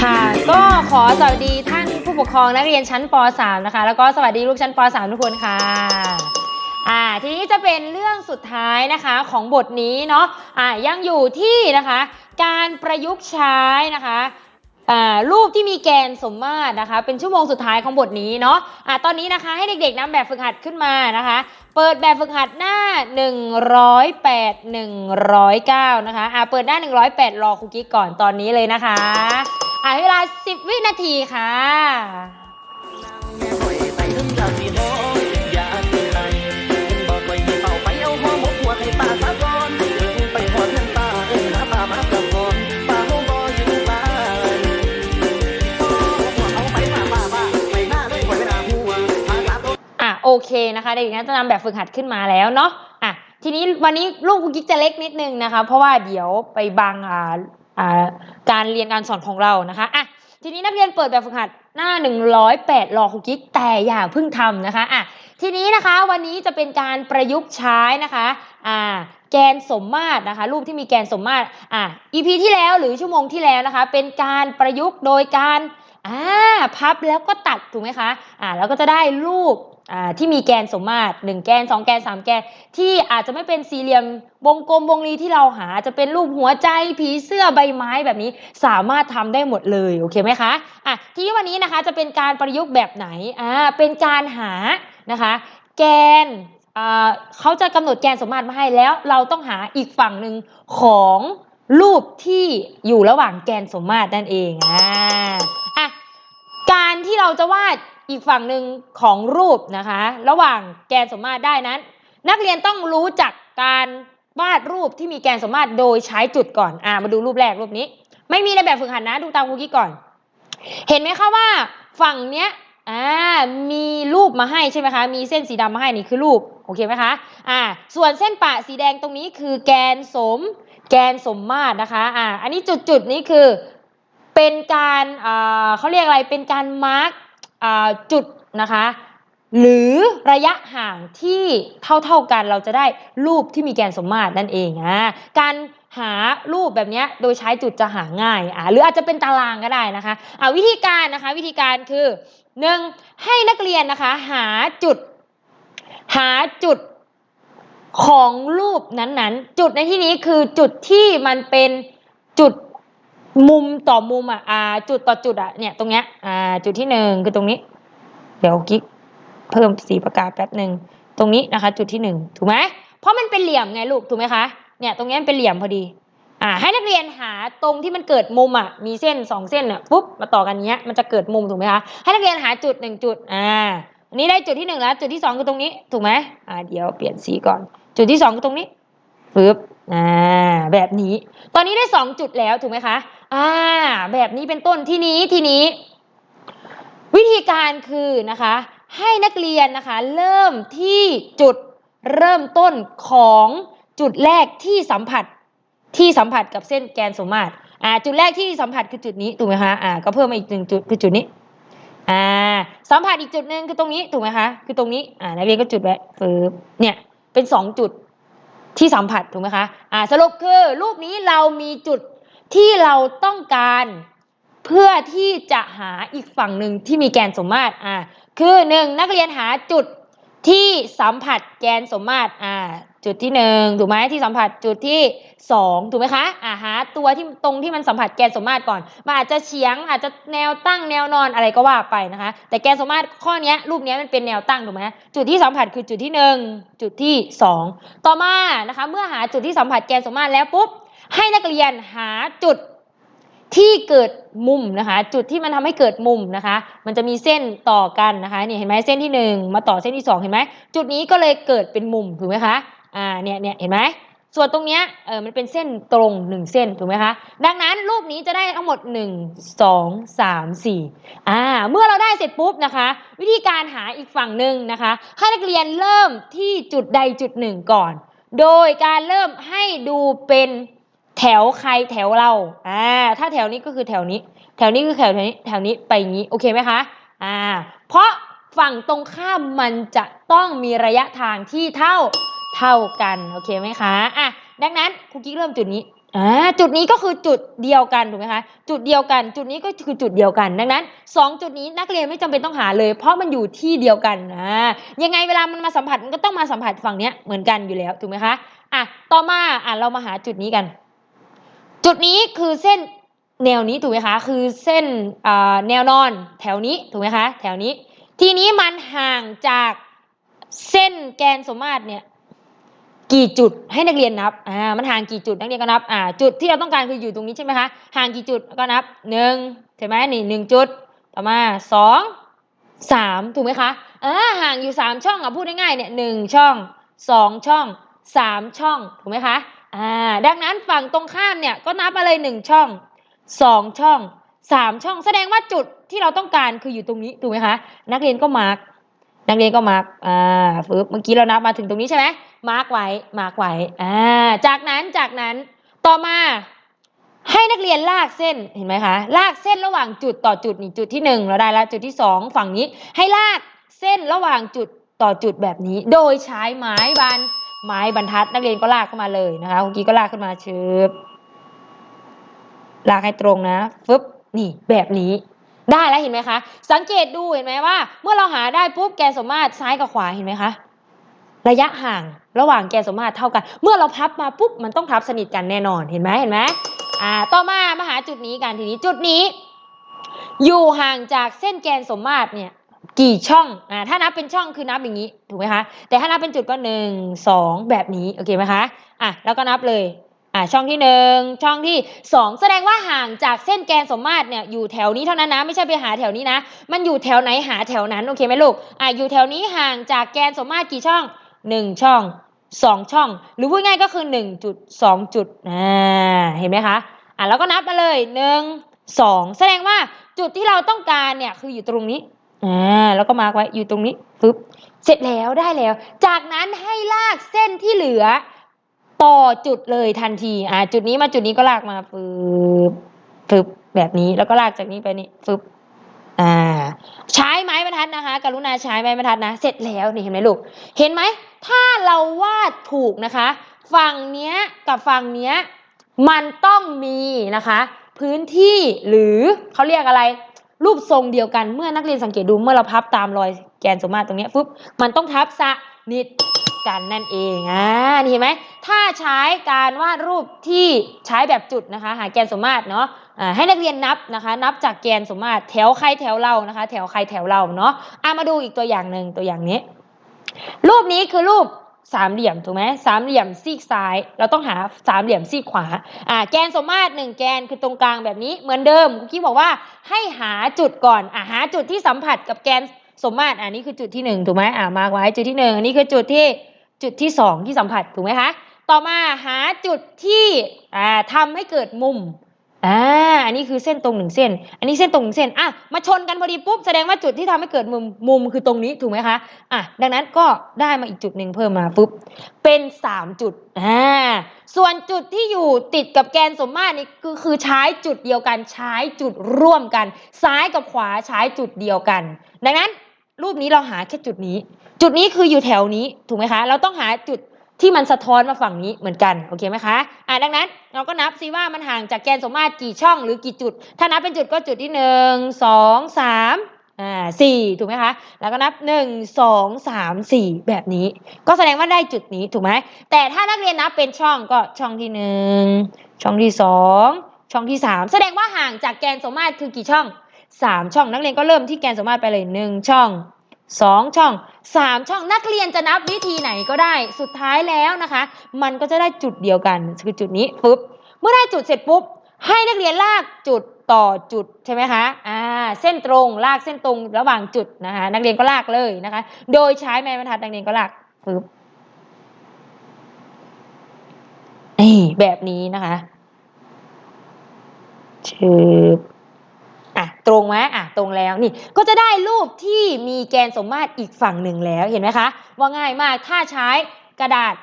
ค่ะ ก็ขอสวัสดีท่านผู้ปกครองนักเรียนชั้นป .3 นะคะ แล้วก็สวัสดีลูกชั้นป .3 ทุกคนค่ะอ่าทีนี้จะเป็นเรื่องสุดท้ายนะคะของบทนี้เนาะอ่ายังอยู่ที่นะคะ การประยุกต์ใช้นะคะ รูปที่มีแกนสมมาตรนะคะ เป็นชั่วโมงสุดท้ายของบทนี้เนาะอ่าตอนนี้นะคะให้เด็กๆนำแบบฝึกหัดขึ้นมานะคะ เปิดแบบฝึกหัดหน้า 108 109 นะคะอ่าเปิดหน้า 108 รอครูกิ๊กก่อนตอนนี้เลยนะคะอ่าเวลา 10 วินาทีค่ะ โอเคนะคะเด็กๆน่าจะนำแบบฝึกหัดขึ้นมาแล้วเนาะอะทีนี้วันนี้ลูกคุกกิ๊กจะเล็กนิดนึงนะคะ เพราะว่าเดี๋ยวไปบังอ่าอ่าการเรียนการสอนของเรานะคะอะทีนี้นักเรียนเปิดแบบฝึกหัดหน้า 108 รอคุกกิ๊กแต่อย่าเพิ่งทำนะคะอะทีนี้นะคะวันนี้จะเป็นการประยุกต์ใช้นะคะอ่าแกนสมมาตรนะคะรูปที่มีแกนสมมาตรอะ EP ที่แล้วหรือชั่วโมงที่แล้วนะคะ เป็นการประยุกต์โดยการอ่าพับแล้วก็ตัดถูกไหมคะอ่าแล้วก็จะได้รูป ที่มีแกนสมมาตร1แกน 2 แกน 3 แกน ที่อาจจะไม่เป็นสี่เหลี่ยมวงกลมวงรีที่เราหาจะเป็นรูปหัวใจผีเสื้อใบไม้แบบนี้สามารถทำได้หมดเลยโอเคไหมคะอะทีนี้วันนี้นะคะจะเป็นการประยุกต์แบบไหนอ่าเป็นการหานะคะ แกนเขาจะกำหนดแกนสมมาตรมาให้แล้ว เราต้องหาอีกฝั่งหนึ่งของรูปที่อยู่ระหว่างแกนสมมาตรนั่นเองอ่าอะการที่เราจะวาด อีกฝั่งหนึ่งของรูปนะคะ ระหว่างแกนสมมาตรได้นั้น นักเรียนต้องรู้จักการวาดรูปที่มีแกนสมมาตรโดยใช้จุดก่อนอ่ามาดูรูปแรกรูปนี้ ไม่มีในแบบฝึกหัดนะ ดูตามครูกี้ก่อน เห็นไหมคะว่าฝั่งเนี้ยอ่ามีรูปมาให้ใช่ไหมคะ มีเส้นสีดำมาให้นี่คือรูปโอเคไหมคะอ่าส่วนเส้นปะสีแดงตรงนี้คือแกนสม แกนสมมาตรนะคะอ่าอันนี้จุดจุดนี้คือเป็นการอ่าเขาเรียกอะไรเป็นการมาร์ก จุดนะคะ หรือระยะห่างที่เท่าๆกันเราจะได้รูปที่มีแกนสมมาตรนั่นเองอ่าการหารูปแบบนี้โดยใช้จุดจะหาง่ายอ่าหรืออาจจะเป็นตารางก็ได้นะคะอ่าวิธีการนะคะวิธีการคือหนึ่งให้นักเรียนนะคะหาจุดหาจุดของรูปนั้นๆ จุดในที่นี้คือจุดที่มันเป็นจุด มุมต่อมุมอะอ่า จุดต่อจุดอะเนี่ยตรงเนี้ยอ่า จุดที่หนึ่งคือตรงนี้ เดี๋ยวกิ๊กเพิ่มสีประกาศแป๊บหนึ่งตรงนี้นะคะ จุดที่หนึ่งถูกไหมเพราะมันเป็นเหลี่ยมไงลูกถูกไหมคะเนี่ยตรงเนี้ยมันเป็นเหลี่ยมพอดี อ่า ให้นักเรียนหาตรงที่มันเกิดมุมอะมีเส้นสองเส้นอะปุ๊บมาต่อกันเนี้ยมันจะเกิดมุมถูกไหมคะให้นักเรียนหาจุดหนึ่งจุดอ่าอันนี้ได้จุดที่หนึ่งแล้ว จุดที่สองคือตรงนี้ถูกไหมอ่าเดี๋ยวเปลี่ยนสีก่อน จุดที่สองคือตรงนี้ปึ๊บ อ่าแบบนี้ ตอนนี้ได้สองจุดแล้วถูกไหมคะอ่าแบบนี้เป็นต้นที่นี้ที่นี้ วิธีการคือนะคะ ให้นักเรียนนะคะ เริ่มที่จุดเริ่มต้นของจุดแรกที่สัมผัสที่สัมผัสกับเส้นแกนสมมาตรอ่าจุดแรกที่สัมผัสคือจุดนี้ถูกไหมคะอ่าก็เพิ่มมาอีกหนึ่งจุดคือจุดนี้อ่าสัมผัสอีกจุดหนึ่งคือตรงนี้ถูกไหมคะคือตรงนี้อ่านักเรียนก็จุดไว้ฟืบเนี่ยเป็นสองจุด ที่สัมผัสถูกไหมคะอ่าสรุปคือรูปนี้เรามีจุดที่เราต้องการเพื่อที่จะหาอีกฝั่งหนึ่งที่มีแกนสมมาตรอ่าคือหนึ่งนักเรียนหาจุดที่สัมผัสแกนสมมาตรอ่า จุดที่หนึ่งถูกไหมที่สัมผัสจุดที่สองถูกไหมคะอ่าหาตัวที่ตรงที่มันสัมผัสแกนสมมาตรก่อนมันอาจจะเฉียงอาจจะแนวตั้งแนวนอนอะไรก็ว่าไปนะคะ แต่แกนสมมาตรข้อนี้รูปนี้มันเป็นแนวตั้งถูกไหมจุดที่สัมผัสคือจุดที่หนึ่งจุดที่สองต่อมานะคะเมื่อหาจุดที่สัมผัสแกนสมมาตรแล้วปุ๊บให้นักเรียนหาจุดที่เกิดมุมนะคะ จุดที่มันทำให้เกิดมุมนะคะ มันจะมีเส้นต่อกันนะคะนี่เห็นไหมเส้นที่หนึ่งมาต่อเส้นที่สองเห็นไหมจุดนี้ก็เลยเกิดเป็นมุมถูกไหมคะ อ่าเนี่ยเนี่ยเห็นไหมส่วนตรงเนี้ยเออมันเป็นเส้นตรงหนึ่งเส้นถูกไหมคะ ดังนั้นรูปนี้จะได้ทั้งหมดหนึ่งสองสามสี่อ่าเมื่อเราได้เสร็จปุ๊บนะคะ วิธีการหาอีกฝั่งหนึ่งนะคะให้นักเรียนเริ่มที่จุดใดจุดหนึ่งก่อน โดยการเริ่มให้ดูเป็นแถวใครแถวเราอ่าถ้าแถวนี้ก็คือแถวนี้ แถวนี้คือแถวนี้แถวนี้ไปอย่างนี้โอเคไหมคะอ่าเพราะ ฝั่งตรงข้ามมันจะต้องมีระยะทางที่เท่าเท่ากัน โอเคไหมคะอะดังนั้นครูกิ๊กเริ่มจุดนี้อ่าจุดนี้ก็คือจุดเดียวกันถูกไหมคะจุดเดียวกัน จุดนี้ก็คือจุดเดียวกัน ดังนั้นสองจุดนี้นักเรียนไม่จำเป็นต้องหาเลย เพราะมันอยู่ที่เดียวกันอ่ายังไงเวลามันมาสัมผัสมันก็ต้องมาสัมผัสฝั่งเนี้ยเหมือนกันอยู่แล้วถูกไหมคะอะต่อมาอะเรามาหาจุดนี้กัน จุดนี้คือเส้นแนวนี้ถูกไหมคะ คือเส้นอ่าแนวนอนแถวนี้ถูกไหมคะ แถวนี้ ทีนี้มันห่างจากเส้นแกนสมมาตรเนี่ย กี่จุดให้นักเรียนนับ อ่า มันห่างกี่จุดนักเรียนก็นับ อ่า จุดที่เราต้องการคืออยู่ตรงนี้ใช่ไหมคะ ห่างกี่จุดก็นับหนึ่งใช่ไหมนี่หนึ่งจุด ต่อมาสองสามถูกไหมคะอ่าห่างอยู่สามช่องอะพูดง่ายๆเนี่ยหนึ่งช่องสองช่องสามช่องถูกไหมคะ อ่า ดังนั้นฝั่งตรงข้ามเนี่ยก็นับมาเลยหนึ่งช่องสองช่อง สามช่องแสดงว่าจุดที่เราต้องการคืออยู่ตรงนี้ถูกไหมคะ นักเรียนก็มาร์กนักเรียนก็มาร์กอ่าฟึบเมื่อกี้เรานับมาถึงตรงนี้ใช่ไหมมาร์กไว้มาร์กไว้อ่าจากนั้นจากนั้นต่อมาให้นักเรียนลากเส้นเห็นไหมคะลากเส้นระหว่างจุดต่อจุดนี่จุดที่หนึ่งเราได้แล้วจุดที่สองฝั่งนี้ ให้ลากเส้นระหว่างจุดต่อจุดแบบนี้ โดยใช้ไม้บรรไม้บรรทัด นักเรียนก็ลากเข้ามาเลยนะคะเมื่อกี้ก็ลากขึ้นมาชึบลากให้ตรงนะฟึบ นี่แบบนี้ได้แล้วเห็นไหมคะ สังเกตดูเห็นไหมว่า เมื่อเราหาได้ปุ๊บแกนสมมาตรซ้ายกับขวาเห็นไหมคะระยะห่างระหว่างแกนสมมาตรเท่ากัน เมื่อเราพับมาปุ๊บมันต้องทับสนิทกันแน่นอนเห็นไหมเห็นไหมอ่าต่อมามาหาจุดนี้กันทีนี้จุดนี้ อยู่ห่างจากเส้นแกนสมมาตรเนี่ยกี่ช่องอ่าถ้านับเป็นช่องคือนับอย่างนี้ถูกไหมคะแต่ถ้านับเป็นจุดก็หนึ่งสองแบบนี้โอเคไหมคะอะแล้วก็นับเลย อะช่องที่หนึ่งช่องที่สองแสดงว่าห่างจากเส้นแกนสมมาตรเนี่ยอยู่แถวนี้เท่านั้นนะไม่ใช่ไปหาแถวนี้นะ มันอยู่แถวไหนหาแถวนั้นโอเคไหมลูกอะอยู่แถวนี้ห่างจากแกนสมมาตรกี่ช่องหนึ่งช่องสองช่อง หรือพูดง่ายก็คือหนึ่งจุดสองจุดอ่าเห็นไหมคะอะแล้วก็นับมาเลยหนึ่งสองแสดงว่าจุดที่เราต้องการเนี่ยคืออยู่ตรงนี้อ่าแล้วก็มาร์กไว้อยู่ตรงนี้ฟึบเสร็จแล้วได้แล้ว จากนั้นให้ลากเส้นที่เหลือ ต่อจุดเลยทันที อ่า จุดนี้มาจุดนี้ก็ลากมาฟึบฟึบแบบนี้แล้วก็ลากจากนี้ไปนี่ฟึบอ่า ใช้ไม้บรรทัดนะคะ กรุณาใช้ไม้บรรทัดนะ เสร็จแล้วนี่เห็นไหมลูก เห็นไหม ถ้าเราวาดถูกนะคะ ฝั่งเนี้ยกับฝั่งเนี้ยมันต้องมีนะคะ พื้นที่หรือเขาเรียกอะไร รูปทรงเดียวกันเมื่อนักเรียนสังเกตดูเมื่อเราพับตามรอยแกนสมมาตรตรงนี้ปุ๊บมันต้องทับสนิท กันนั่นเองอ่านี่เห็นไหมถ้าใช้การวาดรูปที่ใช้แบบจุดนะคะ หาแกนสมมาตรเนาะให้นักเรียนนับนะคะ นับจากแกนสมมาตรแถวใครแถวเรานะคะ แถวใครแถวเราเนาะอามาดูอีกตัวอย่างหนึ่งตัวอย่างนี้ รูปนี้คือรูปสามเหลี่ยมถูกไหมสามเหลี่ยมซีกซ้าย เราต้องหาสามเหลี่ยมซีกขวาอ่าแกนสมมาตรหนึ่งแกนคือตรงกลางแบบนี้เหมือนเดิมคุกกี้บอกว่าให้หาจุดก่อนอ่าหาจุดที่สัมผัสกับแกนสมมาตรอ่านี่คือจุดที่หนึ่งถูกไหมอ่ามาไว้จุดที่หนึ่งอันนี้คือจุดที่ จุดที่สองที่สัมผัสถูกไหมคะ ต่อมาหาจุดที่อ่าทำให้เกิดมุมอ่าอันนี้คือเส้นตรงหนึ่งเส้น อันนี้เส้นตรงหนึ่งเส้นอะมาชนกันพอดีปุ๊บแสดงว่าจุดที่ทำให้เกิดมุมมุมคือตรงนี้ถูกไหมคะอะดังนั้นก็ได้มาอีกจุดหนึ่งเพิ่มมาปุ๊บเป็นสามจุดอ่าส่วนจุดที่อยู่ติดกับแกนสมมาตรนี่คือคือใช้จุดเดียวกันใช้จุดร่วมกัน ซ้ายกับขวาใช้จุดเดียวกัน ดังนั้นรูปนี้เราหาแค่จุดนี้ จุดนี้คืออยู่แถวนี้ถูกไหมคะ เราต้องหาจุดที่มันสะท้อนมาฝั่งนี้เหมือนกันโอเคไหมคะอ่าดังนั้นเราก็นับซิว่ามันห่างจากแกนสมมาตรกี่ช่องหรือกี่จุด ถ้านับเป็นจุดก็จุดที่หนึ่งสองสามอ่าสี่ถูกไหมคะแล้วก็นับหนึ่งสองสามสี่แบบนี้ ก็แสดงว่าได้จุดนี้ถูกไหมแต่ถ้านักเรียนนับเป็นช่องก็ช่องที่หนึ่งช่องที่สองช่องที่สามแสดงว่าห่างจากแกนสมมาตรคือกี่ช่องสามช่องนักเรียนก็เริ่มที่แกนสมมาตรไปเลยหนึ่งช่องสองช่อง สามช่องนักเรียนจะนับวิธีไหนก็ได้สุดท้ายแล้วนะคะ มันก็จะได้จุดเดียวกันคือจุดนี้ปุ๊บเมื่อได้จุดเสร็จปุ๊บ ให้นักเรียนลากจุดต่อจุดใช่ไหมคะอ่าเส้นตรงลากเส้นตรงระหว่างจุดนะคะนักเรียนก็ลากเลยนะคะ โดยใช้ไม้บรรทัดนักเรียนก็ลากปึ๊บนี่แบบนี้นะคะชืบอะ ตรงไหมอะตรงแล้วนี่ก็จะได้รูปที่มีแกนสมมาตรอีกฝั่งหนึ่งแล้วเห็นไหมคะ ว่าง่ายมากถ้าใช้กระดาษ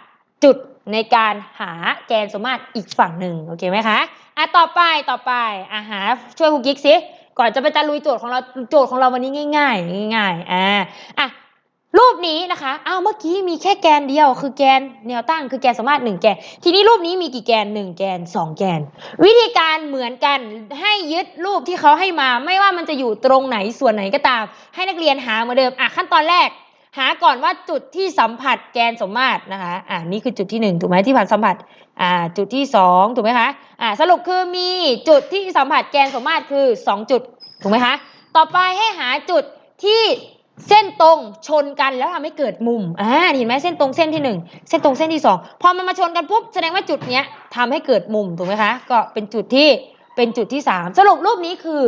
จุดในการหาแกนสมมาตรอีกฝั่งหนึ่งโอเคไหมคะอะต่อไปต่อไปอะหาช่วยครูกิ๊กสิก่อนจะไปตะลุยโจทย์ของเราโจทย์ของเราวันนี้ง่าย ๆ ง่ายๆอ่าอะ รูปนี้นะคะอ้าวเมื่อกี้มีแค่แกนเดียว คือแกนแนวตั้งคือแกนสมมาตรหนึ่งแกน ทีนี้รูปนี้มีกี่แกนหนึ่งแกนสองแกน วิธีการเหมือนกันให้ยึดรูปที่เขาให้มา ไม่ว่ามันจะอยู่ตรงไหนส่วนไหนก็ตาม ให้นักเรียนหาเหมือนเดิมอะขั้นตอนแรก หาก่อนว่าจุดที่สัมผัสแกนสมมาตรนะคะอ่านี่คือจุดที่หนึ่งถูกไหมที่ผ่านสัมผัสอ่าจุดที่สองถูกไหมคะอ่าสรุปคือมีจุดที่สัมผัสแกนสมมาตรคือสองจุดถูกไหมคะต่อไปให้หาจุดที่ เส้นตรงชนกันแล้วทำให้เกิดมุมอ่าเห็นไหมเส้นตรงเส้นที่หนึ่งเส้นตรงเส้นที่สองพอมันมาชนกันปุ๊บแสดงว่าจุดเนี้ยทำให้เกิดมุมถูกไหมคะก็เป็นจุดที่เป็นจุดที่สามสรุปรูปนี้คือ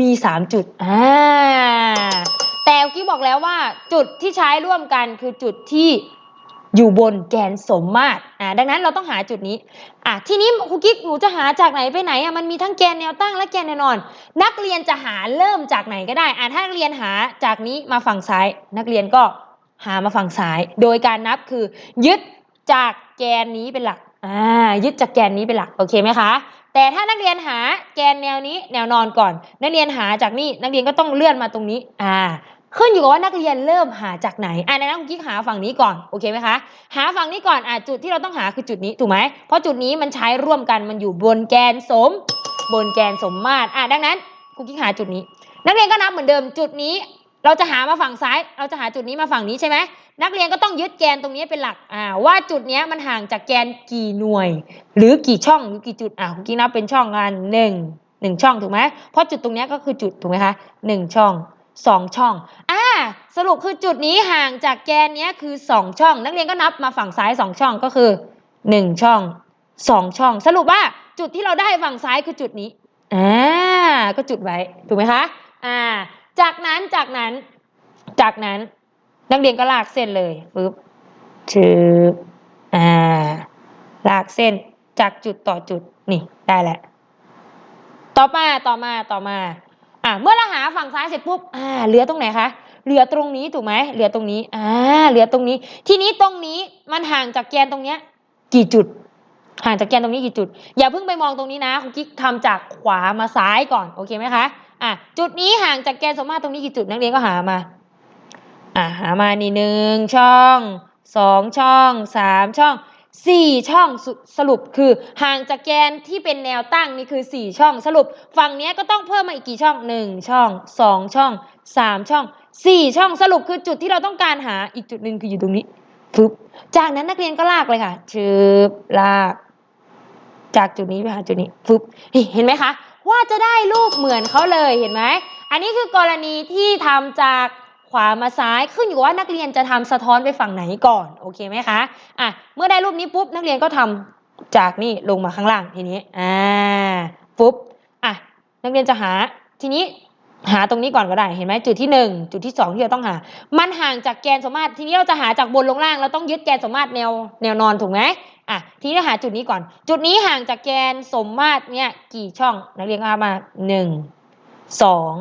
มีสามจุดอ่าแต่เมื่อกี้บอกแล้วว่าจุดที่ใช้ร่วมกันคือจุดที่ อยู่บนแกนสมมาตรอ่าดังนั้นเราต้องหาจุดนี้อะทีนี้ครูกิ๊กหนูจะหาจากไหนไปไหนอะมันมีทั้งแกนแนวตั้งและแกนแนวนอน นักเรียนจะหาเริ่มจากไหนก็ได้อะถ้านักเรียนหาจากนี้มาฝั่งซ้าย นักเรียนก็หามาฝั่งซ้าย โดยการนับคือ ยึดจากแกนนี้เป็นหลักอ่ายึดจากแกนนี้เป็นหลักโอเคไหมคะแต่ถ้านักเรียนหาแกนแนวนี้แนวนอนก่อน นักเรียนหาจากนี่นักเรียนก็ต้องเลื่อนมาตรงนี้อ่า ขึ้นอยู่กับว่านักเรียนเริ่มหาจากไหนอ่าในนั้นคุณกิ๊กหาฝั่งนี้ก่อนโอเคไหมคะ หาฝั่งนี้ก่อนอ่าจุดที่เราต้องหาคือจุดนี้ถูกไหมเพราะจุดนี้มันใช้ร่วมกันมันอยู่บนแกนสม บนแกนสมมาตรอ่าดังนั้นคุณกิ๊กหาจุดนี้ นักเรียนก็นับเหมือนเดิมจุดนี้เราจะหามาฝั่งซ้าย เราจะหาจุดนี้มาฝั่งนี้ใช่ไหม นักเรียนก็ต้องยึดแกนตรงนี้เป็นหลัก อ่า ว่าจุดนี้มันห่างจากแกนกี่หน่วย หรือกี่ช่องหรือกี่จุด อ่าคุณกิ๊กนับเป็นช่องกันหนึ่งหนึ่งช่องถูกไหมเพราะจุดตรงนี้ก็คือจุดถูกไหมคะหนึ่งช่องสองช่อง สรุปคือจุดนี้ห่างจากแกนนี้คือสองช่อง นักเรียนก็นับมาฝั่งซ้ายสองช่องก็คือหนึ่งช่องสองช่อง สรุปว่าจุดที่เราได้ฝั่งซ้ายคือจุดนี้อ่าก็จุดไว้ถูกไหมคะอ่าจากนั้นจากนั้น จากนั้น นักเรียนก็ลากเส้นเลยปึ๊บชืบอ่าลากเส้นจากจุดต่อจุดนี่ได้แล้วต่อมาต่อมาต่อมาอะเมื่อเราหาฝั่งซ้ายเสร็จปุ๊บอ่าเหลือตรงไหนคะ เหลือตรงนี้ถูกไหมเหลือตรงนี้อ่าเหลือตรงนี้ ทีนี้ตรงนี้มันห่างจากแกนตรงเนี้ยกี่จุด ห่างจากแกนตรงนี้กี่จุด อย่าเพิ่งไปมองตรงนี้นะคุณกิ๊กทำจากขวามาซ้ายก่อนโอเคไหมคะอะจุดนี้ห่างจากแกนสมมาตรตรงนี้กี่จุดนักเรียนก็หามาอะหามานี่หนึ่งช่องสองช่องสามช่องสี่ช่องสสรุปคือห่างจากแกนที่เป็นแนวตั้งนี่คือสี่ช่องสรุป ฝั่งนี้ก็ต้องเพิ่มมาอีกกี่ช่องหนึ่งช่องสองช่องสามช่อง สี่ช่องสรุปคือจุดที่เราต้องการหาอีกจุดหนึ่งคืออยู่ตรงนี้ฟึบจากนั้นนักเรียนก็ลากเลยค่ะชืบลาก จากจุดนี้ไปหาจุดนี้ฟึบเห็นไหมคะ ว่าจะได้รูปเหมือนเขาเลยเห็นไหมอันนี้คือกรณีที่ทำจากขวามาซ้ายขึ้นอยู่กับว่านักเรียนจะทำสะท้อนไปฝั่งไหนก่อนโอเคไหมคะอะเมื่อได้รูปนี้ปุ๊บนักเรียนก็ทำจากนี่ลงมาข้างล่างทีนี้อ่าปุ๊บอะนักเรียนจะหาทีนี้ หาตรงนี้ก่อนก็ได้ เห็นไหมจุดที่หนึ่งจุดที่สองที่เราต้องหา มันห่างจากแกนสมมาตรทีนี้เราจะหาจากบนลงล่างเราต้องยึดแกนสมมาตรแนวแนวนอนถูกไหมอะทีนี้หาจุดนี้ก่อน จุดนี้ห่างจากแกนสมมาตรเนี่ยกี่ช่องนักเรียนก็เอามาหนึ่งสอง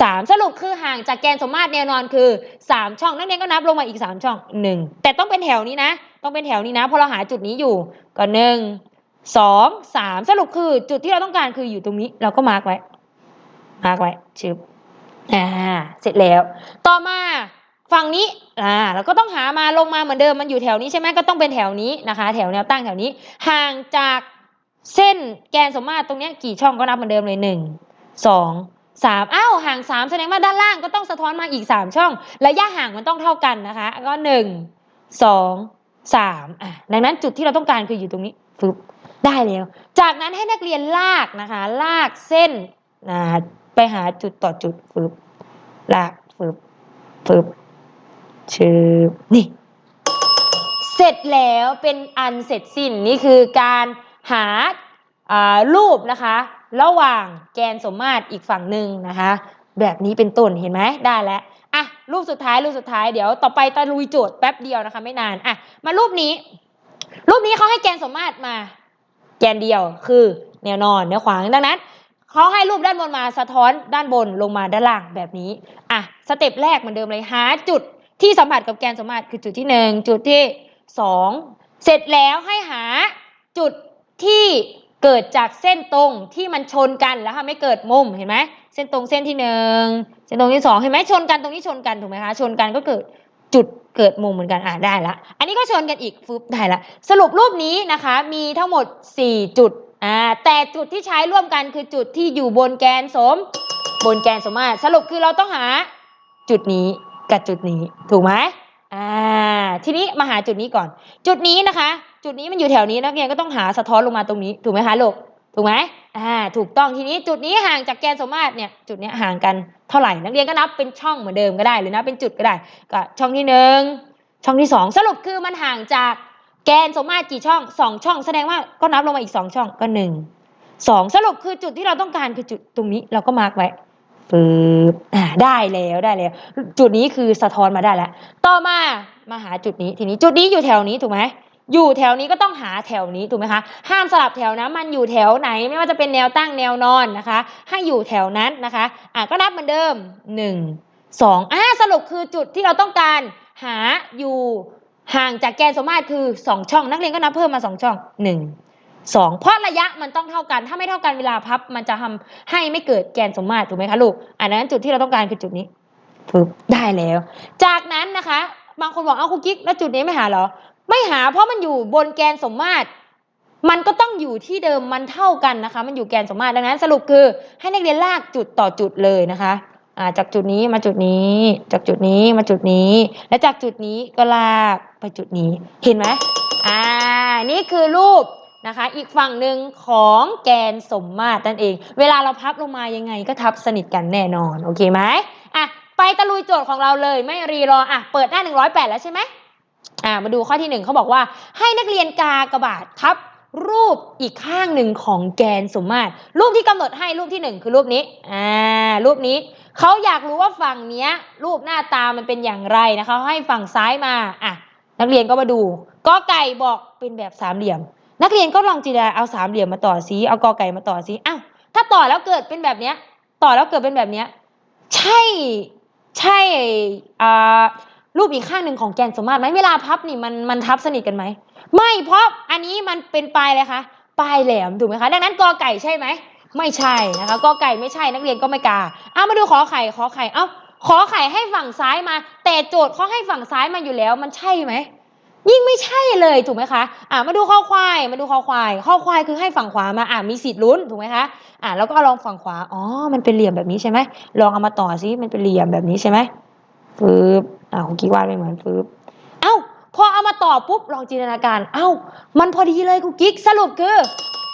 สามสรุปคือห่างจากแกนสมมาตรแนวนอนคือสามช่องนักเรียนก็นับลงมาอีกสามช่องหนึ่งแต่ต้องเป็นแถวนี้นะ ต้องเป็นแถวนี้นะพราะเราหาจุดนี้อยู่ก็หนึ่งสองสามสรุปคือจุดที่เราต้องการคืออยู่ตรงนี้เราก็มาร์กไว้มาร์กไว้ชึบ อ่าเสร็จแล้ว ต่อมาฝั่งนี้อ่าเราก็ต้องหามาลงมาเหมือนเดิมมันอยู่แถวนี้ใช่ไหมก็ต้องเป็นแถวนี้นะคะ แถวแนวตั้งแถวนี้ ห่างจากเส้นแกนสมมาตรตรงนี้กี่ช่องก็นับเหมือนเดิมเลยหนึ่งสองสามอ้าวห่างสามแสดงว่าด้านล่างก็ต้องสะท้อนมาอีกสามช่องระยะห่างมันต้องเท่ากันนะคะ ก็หนึ่งสองสามอะดังนั้นจุดที่เราต้องการคืออยู่ตรงนี้ฟึบได้แล้ว จากนั้นให้นักเรียนลากนะคะ ลากเส้นนะ ไปหาจุดต่อจุดฟึบลากฟึบฟึบชืบนี่ เสร็จแล้วเป็นอันเสร็จสิ้นนี่คือการหาารูปนะคะ ระหว่างแกนสมมาตรอีกฝั่งหนึ่งนะคะ แบบนี้เป็นต้นเห็นไหมได้แล้วอะรูปสุดท้ายรูปสุดท้ายเดี๋ยวต่อไปตะลุยโจทย์แป๊บเดียวนะคะไม่นานอะมารูปนี้ รูปนี้เขาให้แกนสมมาตรมา แกนเดียวคือแนวนอนแนวขวางดังนั้น เขาให้รูปด้านบนมาสะท้อนด้านบนลงมาด้านล่างแบบนี้ อะ สเต็ปแรกเหมือนเดิมเลยหาจุดที่สัมผัสกับแกนสมมาตรคือจุดที่หนึ่งจุดที่สองเสร็จแล้วให้หาจุดที่เกิดจากเส้นตรงที่มันชนกันแล้วทำให้เกิดมุมเห็นไหมเส้นตรงเส้นที่หนึ่งเส้นตรงที่สองเห็นไหมชนกันตรงนี้ชนกันถูกไหมคะชนกันก็เกิดจุดเกิดมุมเหมือนกันอ่าได้ละ อันนี้ก็ชนกันอีกฟึบได้ละ สรุปรูปนี้นะคะมีทั้งหมด 4 จุด อ่าแต่จุดที่ใช้ร่วมกันคือจุดที่อยู่บนแกนสม บนแกนสมมาตรสรุปคือเราต้องหาจุดนี้กับจุดนี้ถูกไหมอ่าทีนี้มาหาจุดนี้ก่อน จุดนี้นะคะ จุดนี้มันอยู่แถวนี้นักเรียนก็ต้องหาสะท้อนลงมาตรงนี้ถูกไหมคะลูกถูกไหมอ่าถูกต้องทีนี้จุดนี้ห่างจากแกนสมมาตรเนี่ยจุดเนี้ยห่างกันเท่าไหร่นักเรียนก็นับเป็นช่องเหมือนเดิมก็ได้หรือนับเป็นจุดก็ได้ก็ช่องที่หนึ่งช่องที่สองสรุปคือมันห่างจาก แกนสมมาตรกี่ช่องสองช่อง แสดงว่าก็นับลงมาอีกสองช่องก็หนึ่งสองสรุปคือจุดที่เราต้องการคือจุดตรงนี้เราก็มาร์กไว้ปึ๊บอ่าได้แล้วได้แล้ว จุดนี้คือสะท้อนมาได้แล้ว ต่อมามาหาจุดนี้ทีนี้จุดนี้อยู่แถวนี้ถูกไหมอยู่แถวนี้ก็ต้องหาแถวนี้ถูกไหมคะ ห้ามสลับแถวนะ มันอยู่แถวไหนไม่ว่าจะเป็นแนวตั้งแนวนอนนะคะ ให้อยู่แถวนั้นนะคะอะก็นับเหมือนเดิมหนึ่งสองอ่าสรุปคือจุดที่เราต้องการหาอยู่ ห่างจากแกนสมมาตรคือสองช่อง นักเรียนก็นับเพิ่มมาสองช่องหนึ่งสองเพราะระยะมันต้องเท่ากัน ถ้าไม่เท่ากันเวลาพับ มันจะทำให้ไม่เกิดแกนสมมาตรถูกไหมคะลูกอันนั้นจุดที่เราต้องการคือจุดนี้ปึ๊บได้แล้ว จากนั้นนะคะ บางคนบอกเอาคุกกิ๊กแล้วจุดนี้ไม่หาหรอ ไม่หาเพราะมันอยู่บนแกนสมมาตรมันก็ต้องอยู่ที่เดิมมันเท่ากันนะคะ มันอยู่แกนสมมาตรดังนั้น สรุปคือให้นักเรียนลากจุดต่อจุดเลยนะคะจากจุดนี้มาจุดนี้ จากจุดนี้มาจุดนี้ และจากจุดนี้ก็ลาก ไปจุดนี้เห็นไหมอ่านี่คือรูปนะคะ อีกฝั่งหนึ่งของแกนสมมาตรนั่นเอง เวลาเราพับลงมายังไงก็ทับสนิทกันแน่นอนโอเคไหมอะไปตะลุยโจทย์ของเราเลยไม่รีรออะเปิดหน้า 108 แล้วใช่ไหมอ่ามาดูข้อที่หนึ่งเขาบอกว่าให้นักเรียนกากระบาดทับรูปอีกข้างหนึ่งของแกนสมมาตร รูปที่กำหนดให้รูปที่หนึ่งคือรูปนี้อ่ารูปนี้เขาอยากรู้ว่าฝั่งเนี้ยรูปหน้าตามันเป็นอย่างไรนะคะให้ฝั่งซ้ายมาอะ นักเรียนก็มาดูกอไก่บอกเป็นแบบสามเหลี่ยม นักเรียนก็ลองจินตนาเอาสามเหลี่ยมมาต่อสีเอากอไก่มาต่อสีอ้าวถ้าต่อแล้วเกิดเป็นแบบเนี้ย ต่อแล้วเกิดเป็นแบบเนี้ย ใช่ใช่อ่ารูปอีกข้างหนึ่งของแกนสมมาตรไหมเวลาพับนี่มันมันทับสนิทกันไหมไม่เพราะอันนี้มันเป็นปลายเลยคะปลายแหลมถูกไหมคะ ดังนั้นกอไก่ใช่ไหมไม่ใช่นะคะกอไก่ไม่ใช่นักเรียนก็ไม่กาเอามาดูขอไข่ขอไข่เอ้า ขอไข่ให้ฝั่งซ้ายมา แต่โจทย์เขาให้ฝั่งซ้ายมาอยู่แล้ว มันใช่ไหมยิ่งไม่ใช่เลยถูกไหมคะอ่ามาดูข้อควายมาดูข้อควาย ข้อควายคือให้ฝั่งขวามาอ่ามีสิทธิ์ลุ้นถูกไหมคะอ่าแล้วก็ลองฝั่งขวาอ๋อมันเป็นเหลี่ยมแบบนี้ใช่ไหมลองเอามาต่อซิมันเป็นเหลี่ยมแบบนี้ใช่ไหมฟืบอ่าของกิ๊กวาดไม่เหมือนฟืบเอ้าพอเอามาต่อปุ๊บลองจินตนาการ เอ้ามันพอดีเลยคุกกิ๊กสรุปคือ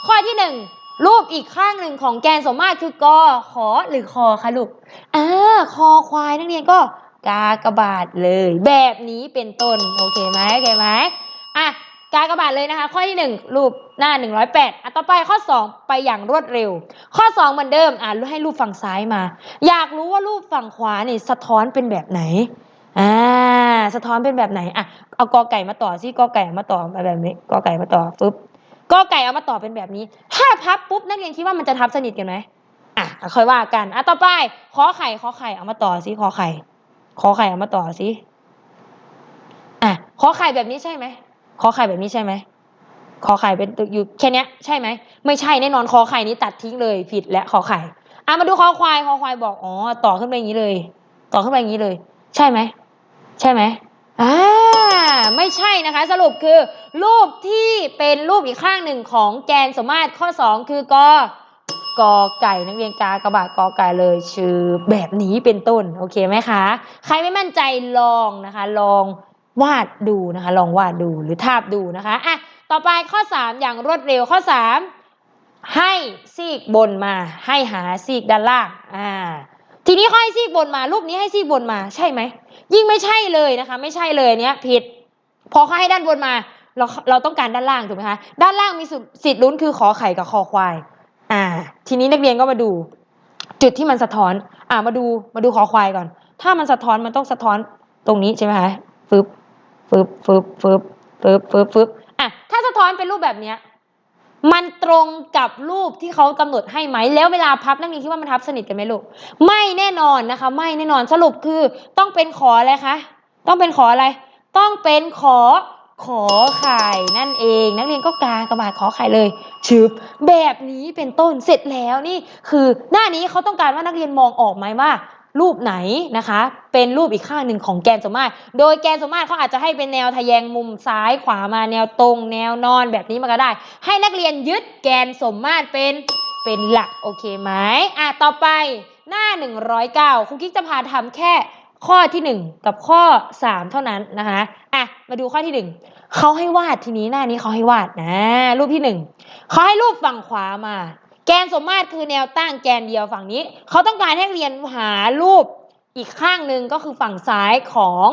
ข้อที่หนึ่ง รูปอีกข้างหนึ่งของแกนสมมาตรคือกอขอหรือคอคะลูกอ่าคอควายนักเรียนก็กากระบาทเลย แบบนี้เป็นต้นโอเคไหมโอเคไหมอะกากระบาทเลยนะคะ ข้อที่หนึ่งรูปหน้า 108อะต่อไปข้อสองไปอย่างรวดเร็ว ข้อสองเหมือนเดิมอะให้รูปฝั่งซ้ายมา อยากรู้ว่ารูปฝั่งขวานี่สะท้อนเป็นแบบไหนอ่าสะท้อนเป็นแบบไหนอะเอากอไก่มาต่อซิกอไก่มาต่อมาแบบนี้กอไก่มาต่อปุ๊บ กอไก่เอามาต่อเป็นแบบนี้ ถ้าพับปุ๊บนักเรียนคิดว่ามันจะทับสนิทกันไหมอะค่อยว่ากันอะต่อไปขอไข่ขอไข่เอามาต่อซิขอไข่ขอไข่เอามาต่อซิอะขอไข่แบบนี้ใช่ไหมขอไข่แบบนี้ใช่ไหมขอไข่เป็นอยู่แค่นี้ใช่ไหมไม่ใช่แน่นอนขอไข่นี้ตัดทิ้งเลยผิดและขอไข่อะมาดูคอควายคอควายบอกอ๋อต่อขึ้นไปอย่างนี้เลย ต่อขึ้นไปอย่างนี้เลย ใช่ไหมใช่ไหมอ่า ไม่ใช่นะคะ สรุปคือ รูปที่เป็นรูปอีกข้างหนึ่งของแกนสมมาตรข้อ 2 คือกอกอไก่นักเรียนกากระบาดกอไก่เลยชื่อแบบนี้เป็นต้นโอเคไหมคะ ใครไม่มั่นใจลองนะคะ ลองวาดดูนะคะ ลองวาดดูหรือทาบดูนะคะอะต่อไปข้อ 3 อย่างรวดเร็วข้อ 3 ให้ซีกบนมา ให้หาซีกด้านล่างอ่าทีนี้เขาให้ซีกบนมารูปนี้ให้ซีกบนมาใช่ไหมยิ่งไม่ใช่เลยนะคะ ไม่ใช่เลยเนี้ยผิด พอเขาให้ด้านบนมา เราเราต้องการด้านล่างถูกไหมคะ ด้านล่างมีสิทธิ์ลุ้นคือขอไข่กับคอควาย อ่า ทีนี้นักเรียนก็มาดู จุดที่มันสะท้อน อ่ามาดูมาดูคอควายก่อน ถ้ามันสะท้อนมันต้องสะท้อนตรงนี้ใช่ไหมคะฟึบฟึบฟึบฟึบฟึบฟึบฟึบอะถ้าสะท้อนเป็นรูปแบบเนี้ยมันตรงกับรูปที่เขากำหนดให้ไหม แล้วเวลาพับนักเรียนคิดว่ามันทับสนิทกันไหมลูก ไม่แน่นอนนะคะ ไม่แน่นอนสรุปคือต้องเป็นขออะไรคะ ต้องเป็นขออะไร ต้องเป็นขอขอไข่นั่นเอง นักเรียนก็กากระบาดขอไข่เลยชึบแบบนี้เป็นต้นเสร็จแล้วนี่คือหน้านี้เขาต้องการว่านักเรียนมองออกไหมว่า รูปไหนนะคะ เป็นรูปอีกข้างหนึ่งของแกนสมมาตรโดยแกนสมมาตรเขาอาจจะให้เป็นแนวทะแยงมุมซ้ายขวามาแนวตรง แนวนอนแบบนี้มาก็ได้ ให้นักเรียนยึดแกนสมมาตรเป็นเป็นหลักโอเคไหมอะต่อไปหน้า 109ครูกิ๊กจะพาทำแค่ ข้อที่ 1 กับข้อ 3 เท่านั้นนะคะอะมาดูข้อที่ 1เขาให้วาดทีนี้หน้านี้เขาให้วาดนะรูปที่ 1เขาให้รูปฝั่งขวามา แกนสมมาตรคือแนวตั้งแกนเดียวฝั่งนี้เขาต้องการให้เรียนหารูปอีกข้างหนึ่งก็คือฝั่งซ้ายของ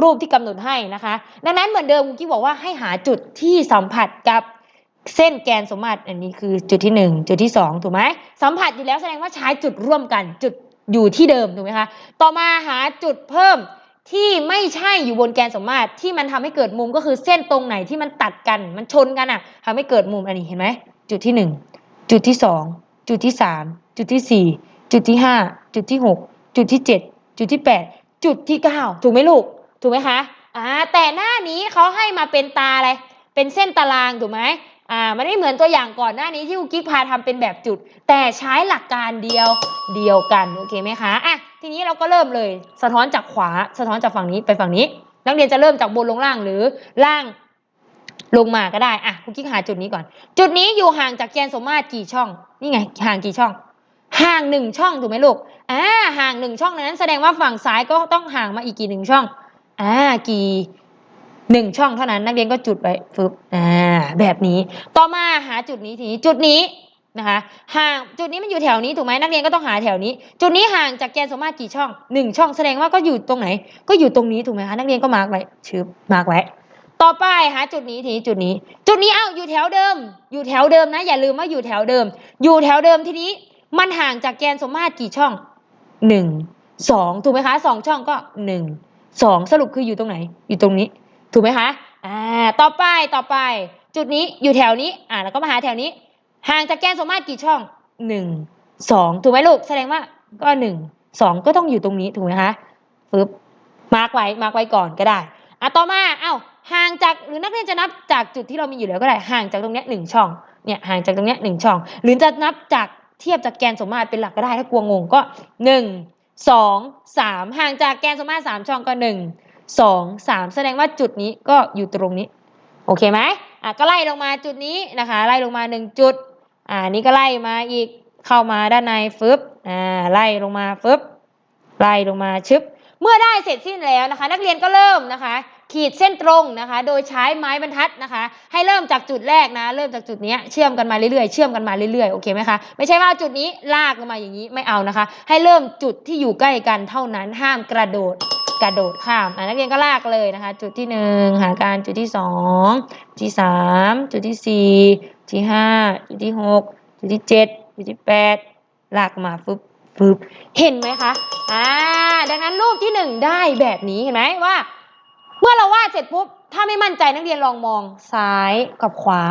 รูปที่กำหนดให้นะคะ ดังนั้นเหมือนเดิมคุณกิ๊กบอกว่าให้หาจุดที่สัมผัสกับเส้นแกนสมมาตรอันนี้คือจุดที่หนึ่งจุดที่สองถูกไหมสัมผัสอยู่แล้วแสดงว่าใช้จุดร่วมกัน จุด อยู่ที่เดิมถูกไหมคะ ต่อมาหาจุดเพิ่มที่ไม่ใช่อยู่บนแกนสมมาตรที่มันทำให้เกิดมุมก็คือเส้นตรงไหนที่มันตัดกัน มันชนกันอะทำให้เกิดมุมอันนี้เห็นไหมจุดที่หนึ่งจุดที่สองจุดที่สามจุดที่สี่จุดที่ห้าจุดที่หกจุดที่เจ็ดจุดที่แปดจุดที่เก้าถูกไหมลูก ถูกไหมคะอ่าแต่หน้านี้เขาให้มาเป็นตาอะไรเป็นเส้นตารางถูกไหม อ่ามันไม่เหมือนตัวอย่างก่อนหน้านี้ที่ครูกิ๊กพาทำเป็นแบบจุด แต่ใช้หลักการเดียวเดียวกันโอเคไหมคะอะทีนี้เราก็เริ่มเลย สะท้อนจากขวาสะท้อนจากฝั่งนี้ไปฝั่งนี้ นักเรียนจะเริ่มจากบนลงล่างหรือล่างลงมาก็ได้อะคุณกิ๊กหาจุดนี้ก่อน จุดนี้อยู่ห่างจากแกนสมมาตรกี่ช่อง นี่ไงห่างกี่ช่อง ห่างหนึ่งช่องถูกไหมลูกอ่าห่างหนึ่งช่องนั้น แสดงว่าฝั่งซ้ายก็ต้องห่างมาอีกกี่หนึ่งช่องอ่ากี่ หนึ่งช่องเท่านั้นนักเรียนก็จุดไว้ฟึบอ่าแบบนี้ ต่อมาหาจุดนี้ทีนี้จุดนี้นะคะห่างจุดนี้มันอยู่แถวนี้ถูกไหมนักเรียนก็ต้องหาแถวนี้ จุดนี้ห่างจากแกนสมมาตรกี่ช่องหนึ่งช่องแสดงว่าก็อยู่ตรงไหน ก็อยู่ตรงนี้ถูกไหมคะนักเรียนก็มาร์กไว้ชืบมาร์กไว้ ต่อไปหาจุดนี้ทีจุดนี้ จุดนี้เอ้าอยู่แถวเดิม อยู่แถวเดิมนะ อย่าลืมว่าอยู่แถวเดิม อยู่แถวเดิมทีนี้ มันห่างจากแกนสมมาตรกี่ช่องหนึ่งสองถูกไหมคะสองช่องก็หนึ่งสองสรุปคืออยู่ตรงไหน อยู่ตรงนี้ ถูกไหมคะอ่าต่อไปต่อไป จุดนี้อยู่แถวนี้อ่าแล้วก็มาหาแถวนี้ ห่างจากแกนสมมาตรกี่ช่องหนึ่งสองถูกไหมลูกแสดงว่าก็หนึ่งสองก็ต้องอยู่ตรงนี้ถูกไหมคะปึ๊บมาร์กไว้มาร์กไว้ก่อนก็ได้อะต่อมาเอ้าห่างจากหรือนักเรียนจะนับจากจุดที่เรามีอยู่แล้วก็ได้ห่างจากตรงเนี้ยหนึ่งช่องเนี่ยห่างจากตรงเนี้ยหนึ่งช่อง หรือจะนับจากเทียบจากแกนสมมาตรเป็นหลักก็ได้ถ้ากลัวงงก็หนึ่งสองสามห่างจากแกนสมมาตรสามช่องก็หนึ่ง สองสามแสดงว่าจุดนี้ก็อยู่ตรงนี้ โอเคไหมอะก็ไล่ลงมาจุดนี้นะคะ ไล่ลงมาหนึ่งจุด อ่านี่ก็ไล่มาอีกเข้ามาด้านในฟึบอ่าไล่ลงมาฟึบไล่ลงมาชึบเมื่อได้เสร็จสิ้นแล้วนะคะ นักเรียนก็เริ่มนะคะ ขีดเส้นตรงนะคะ โดยใช้ไม้บรรทัดนะคะ ให้เริ่มจากจุดแรกนะ เริ่มจากจุดนี้เชื่อมกันมาเรื่อยๆเชื่อมกันมาเรื่อยๆโอเคไหมคะไม่ใช่ว่าจุดนี้ลากลงมาอย่างนี้ไม่เอานะคะ ให้เริ่มจุดที่อยู่ใกล้กันเท่านั้นห้ามกระโดด กระโดดข้ามนักเรียนก็ลากเลยนะคะ จุดที่หนึ่งหาการจุดที่สองจุดที่สามจุดที่สี่จุดที่ห้าจุดที่หกจุดที่เจ็ดจุดที่แปดลากมาฟึบฟึบเห็นไหมคะอ่าดังนั้นรูปที่หนึ่งได้แบบนี้เห็นไหมว่า เมื่อเราวาดเสร็จปุ๊บ ถ้าไม่มั่นใจนักเรียนลองมองซ้ายกับขวา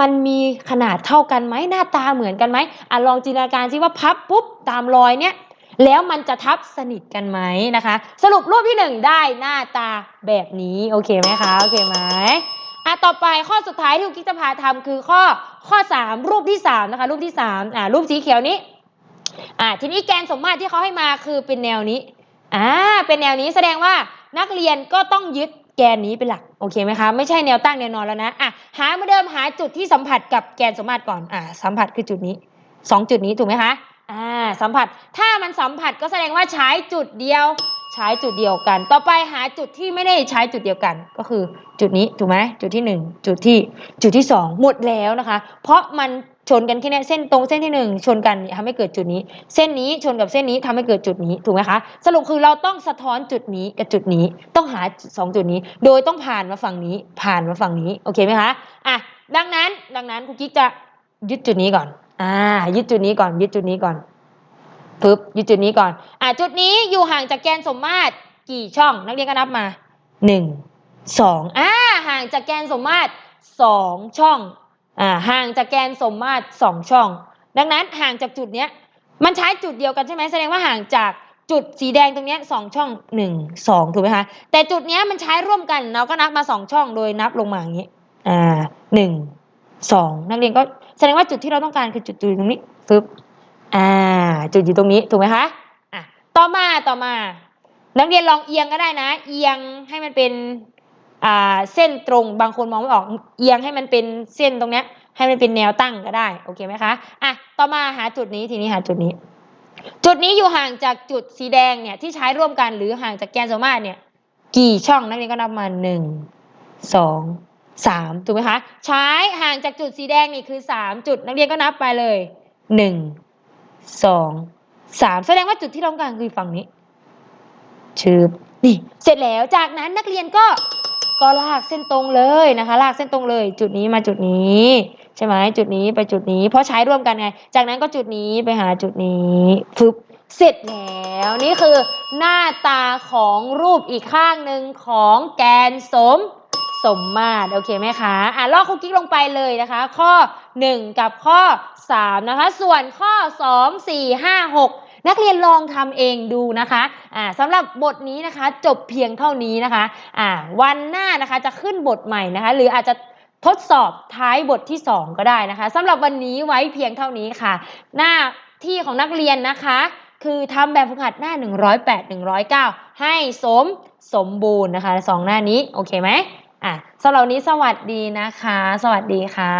มันมีขนาดเท่ากันไหมหน้าตาเหมือนกันไหมอะลองจินตนาการซิว่าพับปุ๊บตามรอยเนี้ย แล้วมันจะทับสนิทกันไหมนะคะ สรุปรูปที่หนึ่งได้หน้าตาแบบนี้โอเคไหมคะโอเคไหมอะต่อไปข้อสุดท้ายที่คุณกิ๊กจะพาทำคือข้อข้อสามรูปที่สามนะคะ รูปที่สามอ่ารูปสีเขียวนี้อ่าทีนี้แกนสมมาตรที่เขาให้มาคือเป็นแนวนี้อ่าเป็นแนวนี้แสดงว่านักเรียนก็ต้องยึดแกนนี้เป็นหลักโอเคไหมคะไม่ใช่แนวตั้งแนวนอนแล้วนะอะหาเหมาเดิมหาจุดที่สัมผัสกับแกนสมมาตรก่อนอ่าสัมผัสคือจุดนี้สองจุดนี้ถูกไหมคะ อ่าสัมผัส ถ้ามันสัมผัสก็แสดงว่าใช้จุดเดียว ใช้จุดเดียวกัน ต่อไปหาจุดที่ไม่ได้ใช้จุดเดียวกัน ก็คือจุดนี้ถูกไหมจุดที่หนึ่งจุดที่จุดที่สองหมดแล้วนะคะ เพราะมันชนกันแค่เนี้ยเส้นตรงเส้นที่หนึ่งชนกันเนี่ยทำให้เกิดจุดนี้ เส้นนี้ชนกับเส้นนี้ทำให้เกิดจุดนี้ถูกไหมคะสรุปคือเราต้องสะท้อนจุดนี้กับจุดนี้ต้องหาสองจุดนี้ โดยต้องผ่านมาฝั่งนี้ ผ่านมาฝั่งนี้โอเคไหมคะอะดังนั้นดังนั้นครูกิ๊กจะยึดจุดนี้ก่อน อ่ายึดจุดนี้ก่อนยึดจุดนี้ก่อนปึ๊บยึดจุดนี้ก่อน อะจุดนี้อยู่ห่างจากแกนสมมาตรกี่ช่อง นักเรียนก็นับมาหนึ่งสองอ่าห่างจากแกนสมมาตรสองช่องอ่าห่างจากแกนสมมาตรสองช่อง ดังนั้นห่างจากจุดเนี้ยมันใช้จุดเดียวกันใช่ไหมแสดงว่าห่างจากจุดสีแดงตรงเนี้ยสองช่องหนึ่งสองถูกไหมคะแต่จุดเนี้ยมันใช้ร่วมกันเราก็นับมาสองช่องโดยนับลงมาอย่างนี้อ่าหนึ่งสองนักเรียนก็ แสดงว่าจุดที่เราต้องการคือจุดอยู่ตรงนี้ฟึบอ่า จุดอยู่ตรงนี้ถูกไหมคะอะต่อมาต่อมา นักเรียนลองเอียงก็ได้นะ เอียงให้มันเป็นอ่าเส้นตรงบางคนมองไม่ออกเอียงให้มันเป็นเส้นตรงเนี้ยให้มันเป็นแนวตั้งก็ได้โอเคไหมคะอะต่อมาหาจุดนี้ทีนี้หาจุดนี้ จุดนี้อยู่ห่างจากจุดสีแดงเนี่ยที่ใช้ร่วมกันหรือห่างจากแกนโซมาเนี่ยกี่ช่องนักเรียนก็นับมาหนึ่งสอง สามถูกไหมคะ ใช้ห่างจากจุดสีแดงนี่คือสามจุด นักเรียนก็นับไปเลยหนึ่งสองสามแสดงว่าจุดที่ต้องการคือฝั่งนี้ชืบนี่ เสร็จแล้วจากนั้นนักเรียนก็ก็ลากเส้นตรงเลยนะคะ ลากเส้นตรงเลย จุดนี้มาจุดนี้ ใช่ไหมจุดนี้ไปจุดนี้ เพราะใช้ร่วมกันไง จากนั้นก็จุดนี้ไปหาจุดนี้ฟึบเสร็จแล้วนี่คือหน้าตาของรูปอีกข้างหนึ่งของแกนสม สมมาตร โอเคไหมคะ อะลอกคุกกิ๊กลงไปเลยนะคะ ข้อ 1 กับข้อ 3 นะคะ ส่วนข้อ 2 4 5 6นักเรียนลองทำเองดูนะคะ อ่าสำหรับบทนี้นะคะ จบเพียงเท่านี้นะคะ อ่า วันหน้านะคะจะขึ้นบทใหม่นะคะ หรืออาจจะทดสอบท้ายบทที่ 2 ก็ได้นะคะสำหรับวันนี้ไว้เพียงเท่านี้ค่ะ หน้าที่ของนักเรียนนะคะ คือทำแบบฝึกหัดหน้า 108 109 ให้สมสมบูรณ์นะคะสองหน้านี้ โอเคไหม อะสำหรับวันนี้สวัสดีนะคะ สวัสดีค่ะ